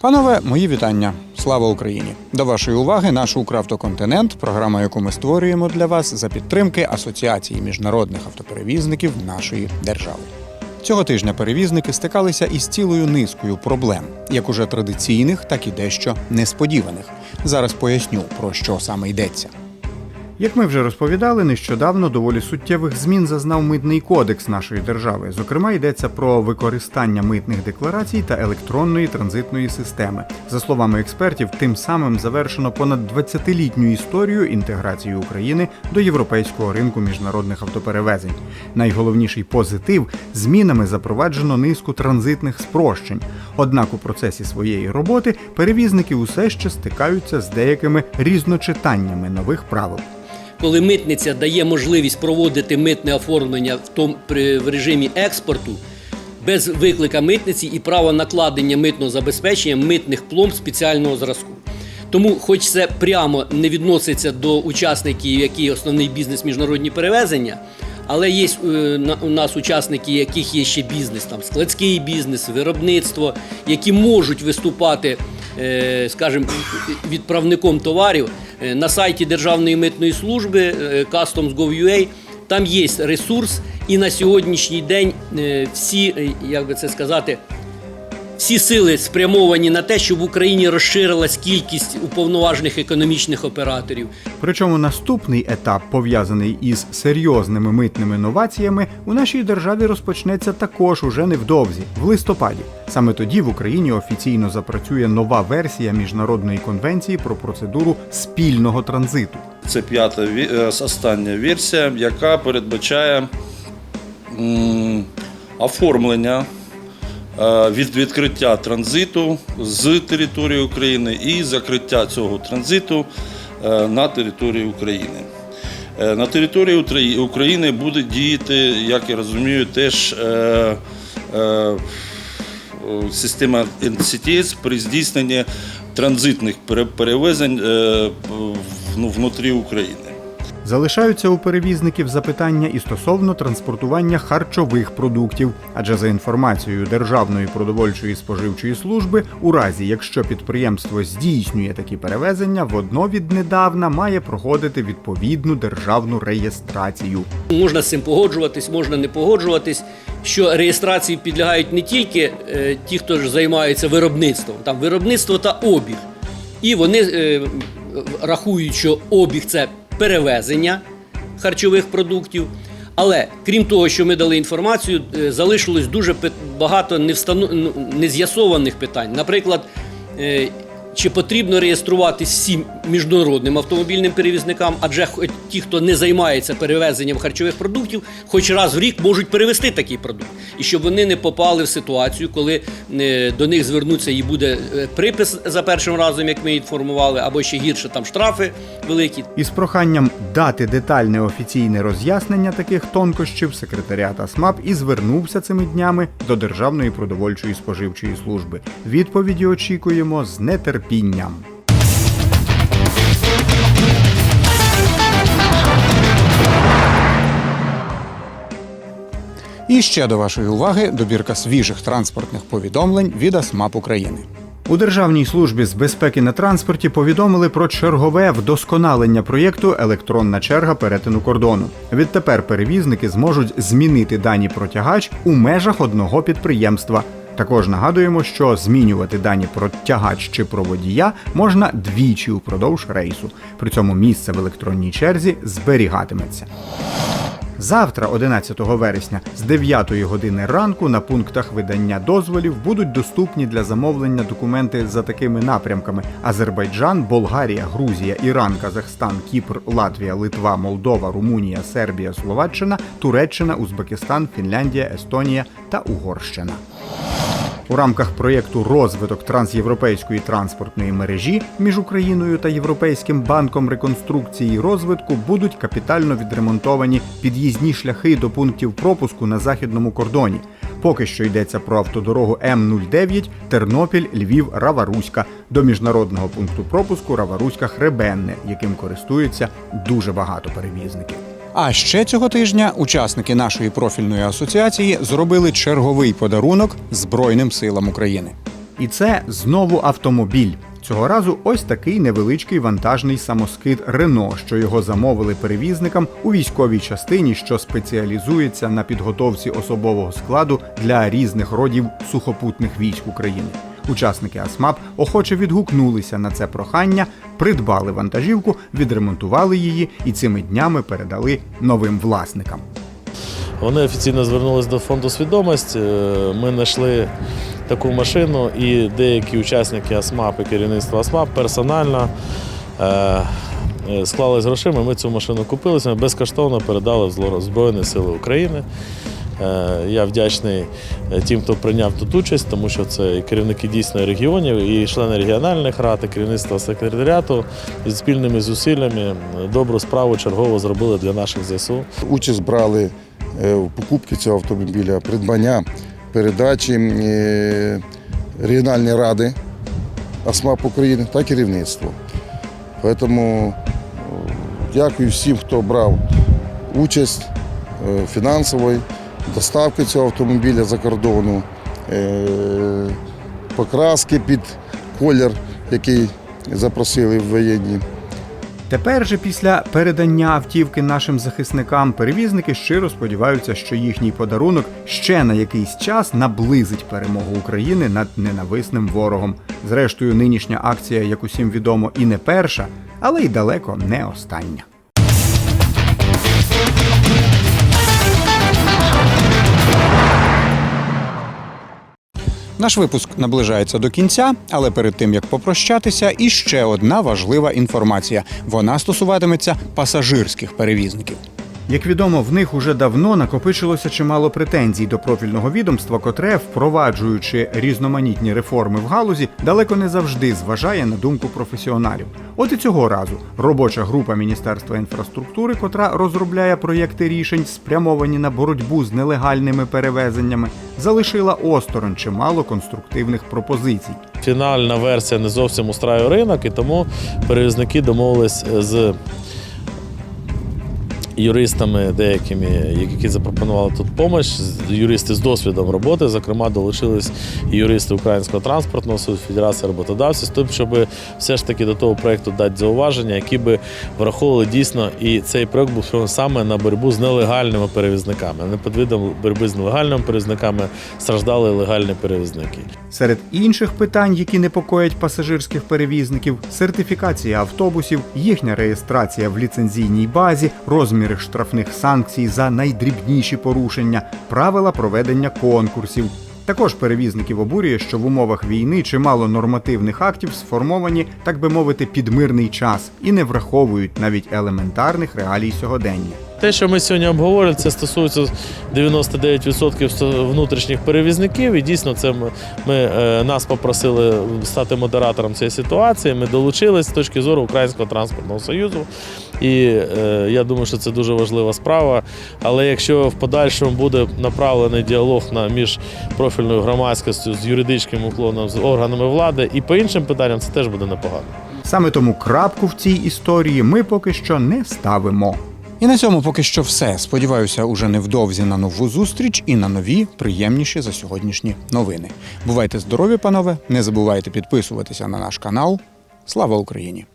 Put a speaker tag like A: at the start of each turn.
A: Панове, мої вітання. Слава Україні! До вашої уваги наш Укравтоконтинент, програма, яку ми створюємо для вас за підтримки Асоціації міжнародних автоперевізників нашої держави. Цього тижня перевізники стикалися із цілою низкою проблем, як уже традиційних, так і дещо несподіваних. Зараз поясню про що саме йдеться. Як ми вже розповідали, нещодавно доволі суттєвих змін зазнав митний кодекс нашої держави. Зокрема, йдеться про використання митних декларацій та електронної транзитної системи. За словами експертів, тим самим завершено понад 20-літню історію інтеграції України до європейського ринку міжнародних автоперевезень. Найголовніший позитив змінами запроваджено низку транзитних спрощень. Однак у процесі своєї роботи перевізники усе ще стикаються з деякими різночитаннями нових правил.
B: Коли митниця дає можливість проводити митне оформлення в том при в режимі експорту без виклика митниці і право накладення митного забезпечення митних пломб спеціального зразку. Тому, хоч це прямо не відноситься до учасників, які основний бізнес міжнародні перевезення, але є е, у нас учасники, яких є ще бізнес, там складський бізнес, виробництво, які можуть виступати, е, скажімо, відправником товарів. Е, на сайті Державної митної служби Customs.gov.ua там є ресурс, і на сьогоднішній день всі, як би це сказати, всі сили спрямовані на те, щоб в Україні розширилась кількість уповноважених економічних операторів.
A: Причому наступний етап, пов'язаний із серйозними митними новаціями, у нашій державі розпочнеться також уже невдовзі, в листопаді. Саме тоді в Україні офіційно запрацює нова версія міжнародної конвенції про процедуру спільного транзиту.
C: Це п'ята ві- е, остання версія, яка передбачає м, оформлення від відкриття транзиту з території України і закриття цього транзиту е, на території України. Е, На території України буде діяти, як я розумію, теж е, е, система NCTS при здійсненні транзитних пере- перевезень е, ну, внутрі України.
A: Залишаються у перевізників запитання і стосовно транспортування харчових продуктів, адже за інформацією Державної продовольчої споживчої служби, у разі якщо підприємство здійснює такі перевезення, воно віднедавна має проходити відповідну державну реєстрацію.
B: Можна з цим погоджуватись, можна не погоджуватись. Що реєстрації підлягають не тільки е, ті, хто ж займається виробництвом, там виробництво та обіг. І вони е, рахують, що обіг це перевезення харчових продуктів. Але крім того, що ми дали інформацію, е, залишилось дуже багато ну, нез'ясованих питань. Наприклад, е, чи потрібно реєструватись всім міжнародним автомобільним перевізникам, адже ті, хто не займається перевезенням харчових продуктів, хоч раз в рік можуть перевезти такий продукт, і щоб вони не попали в ситуацію, коли е, до них звернуться і буде е, припис за першим разом, як ми інформували, або ще гірше там штрафи великі.
A: Із проханням дати детальне офіційне роз'яснення таких тонкощів секретаріат АСМАП і звернувся цими днями до Державної продовольчої споживчої служби. Відповіді очікуємо з нетерпінням. І ще до вашої уваги добірка свіжих транспортних повідомлень від АСМАП України. У Державній службі з безпеки на транспорті повідомили про чергове вдосконалення проєкту Електронна черга перетину кордону. Відтепер перевізники зможуть змінити дані про тягач у межах одного підприємства. Також нагадуємо, що змінювати дані про тягач чи про водія можна двічі упродовж рейсу. При цьому місце в електронній черзі зберігатиметься. Завтра, 11 вересня, з 9 години ранку на пунктах видання дозволів будуть доступні для замовлення документи за такими напрямками: Азербайджан, Болгарія, Грузія, Іран, Казахстан, Кіпр, Латвія, Литва, Молдова, Румунія, Сербія, Словаччина, Туреччина, Узбекистан, Фінляндія, Естонія та Угорщина. У рамках проєкту розвиток трансєвропейської транспортної мережі між Україною та Європейським банком реконструкції і розвитку будуть капітально відремонтовані під'їзні шляхи до пунктів пропуску на західному кордоні. Поки що йдеться про автодорогу М09 Тернопіль, Львів, Раваруська до міжнародного пункту пропуску Раваруська Хребенне, яким користуються дуже багато перевізників. А ще цього тижня учасники нашої профільної асоціації зробили черговий подарунок Збройним силам України. І це знову автомобіль. Цього разу ось такий невеличкий вантажний самоскид Рено, що його замовили перевізникам у військовій частині, що спеціалізується на підготовці особового складу для різних родів сухопутних військ України. Учасники АСМАП охоче відгукнулися на це прохання, придбали вантажівку, відремонтували її і цими днями передали новим власникам.
D: Вони офіційно звернулись до фонду свідомість. Е, Ми знайшли таку машину, і деякі учасники АСМАП і керівництво АСМАП персонально е, е, склали з грошима. Ми цю машину купили, безкоштовно передали в Збройні Сили України. Е, Я вдячний е, тим, хто прийняв тут участь, тому що це і керівники дійсно регіонів, і члени регіональних рад, і керівництво секретаріату і спільними зусиллями добру справу чергово зробили для наших ЗСУ.
E: Участь брали е, в покупці цього автомобіля, придбання, передачі регіональні ради АСМАП України та керівництво. Тому дякую всім, хто брав участь фінансової доставки цього автомобіля за кордону, е, покраски під колір, який запросили в воєнні.
A: Тепер же після передання автівки нашим захисникам перевізники щиро сподіваються, що їхній подарунок ще на якийсь час наблизить перемогу України над ненависним ворогом. Зрештою, нинішня акція, як усім відомо, і не перша, але й далеко не остання. Наш випуск наближається до кінця, але перед тим як попрощатися, іще одна важлива інформація. Вона стосуватиметься пасажирських перевізників. Як відомо, в них уже давно накопичилося чимало претензій до профільного відомства, котре, впроваджуючи різноманітні реформи в галузі, далеко не завжди зважає на думку професіоналів. От і цього разу робоча група Міністерства інфраструктури, котра розробляє проєкти рішень, спрямовані на боротьбу з нелегальними перевезеннями, залишила осторонь чимало конструктивних пропозицій.
D: Фінальна версія не зовсім устраює ринок, і тому перевізники домовились з юристами деякими, які запропонували тут допомогу, юристи з досвідом роботи. Зокрема, долучились юристи Українського транспортного суду, Федерації роботодавців, тим, щоб все ж таки до того проекту дати зауваження, які би враховували дійсно, і цей проект був саме на боротьбу з нелегальними перевізниками. Не під видом боротьби з нелегальними перевізниками страждали легальні перевізники.
A: Серед інших питань, які непокоять пасажирських перевізників, сертифікація автобусів, їхня реєстрація в ліцензійній базі, розміри штрафних санкцій за найдрібніші порушення, правила проведення конкурсів. Також перевізників обурює, що в умовах війни чимало нормативних актів сформовані, так би мовити, під мирний час і не враховують навіть елементарних реалій сьогодення.
D: Те, що ми сьогодні обговорили, це стосується 99% внутрішніх перевізників. І дійсно, це ми, ми е, нас попросили стати модератором цієї ситуації. Ми долучились з точки зору Українського транспортного союзу. І е, я думаю, що це дуже важлива справа. Але якщо в подальшому буде направлений діалог на між профільною громадськістю з юридичним уклоном з органами влади і по іншим питанням, це теж буде непогано.
A: Саме тому крапку в цій історії ми поки що не ставимо. І на цьому поки що все. Сподіваюся, уже невдовзі на нову зустріч і на нові, приємніші за сьогоднішні новини. Бувайте здорові, панове! Не забувайте підписуватися на наш канал. Слава Україні!